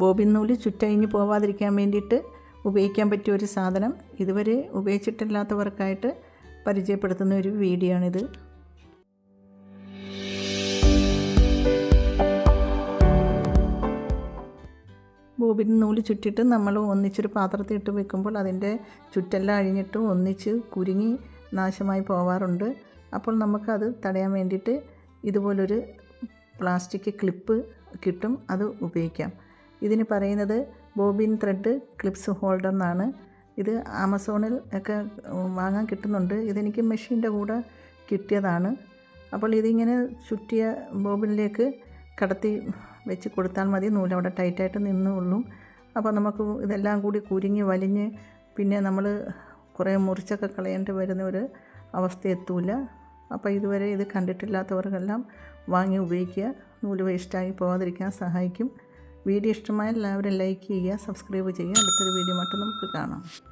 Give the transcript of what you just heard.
Bobbin നൂൽ ചുറ്റഴിഞ്ഞ് പോവാതിരിക്കാൻ വേണ്ടിയിട്ട് ഉപയോഗിക്കാൻ പറ്റിയ ഒരു സാധനം ഇതുവരെ ഉപയോഗിച്ചിട്ടില്ലാത്തവർക്കായിട്ട് പരിചയപ്പെടുത്തുന്ന ഒരു വീഡിയോ ആണിത് ബോബിൻ നൂൽ ചുറ്റിട്ട് നമ്മൾ ഒന്നിച്ചൊരു പാത്രത്തിൽ ഇട്ട് വെക്കുമ്പോൾ അതിന്റെ ചുറ്റെല്ലാം അഴിഞ്ഞിട്ട് ഒന്നിച്ച് കുരുങ്ങി നാശമായി പോവാറുണ്ട്. അപ്പോൾ നമുക്കത് തടയാൻ വേണ്ടിയിട്ട് ഇതുപോലൊരു പ്ലാസ്റ്റിക് ക്ലിപ്പ് കിട്ടും അത് ഉപയോഗിക്കാം. ഇതിന് പറയുന്നത് ബോബിൻ ത്രെഡ് ക്ലിപ്സ് ഹോൾഡർ എന്നാണ്. ഇത് ആമസോണിൽ ഒക്കെ വാങ്ങാൻ കിട്ടുന്നുണ്ട്. ഇതെനിക്ക് മെഷീന്റെ കൂടെ കിട്ടിയതാണ്. അപ്പോൾ ഇതിങ്ങനെ ചുറ്റിയ ബോബിനിലേക്ക് കടത്തി വെച്ച് കൊടുത്താൽ മതി. നൂലവിടെ ടൈറ്റായിട്ട് നിന്നുള്ളൂ. അപ്പോൾ നമുക്ക് ഇതെല്ലാം കൂടി കുരുങ്ങി വലിഞ്ഞ് പിന്നെ നമ്മൾ കുറേ മുറിച്ചൊക്കെ കളയേണ്ടി വരുന്ന ഒരു അവസ്ഥ എത്തൂല. അപ്പോൾ ഇതുവരെ ഇത് കണ്ടിട്ടില്ലാത്തവർക്കെല്ലാം വാങ്ങി ഉപയോഗിക്കുക. നൂൽ വേസ്റ്റായി പോകാതിരിക്കാൻ സഹായിക്കും. വീഡിയോ ഇഷ്ടമായ എല്ലാവരും ലൈക്ക് ചെയ്യുക സബ്സ്ക്രൈബ് ചെയ്യുക. അടുത്തൊരു വീഡിയോ മറ്റും നമുക്ക് കാണാം.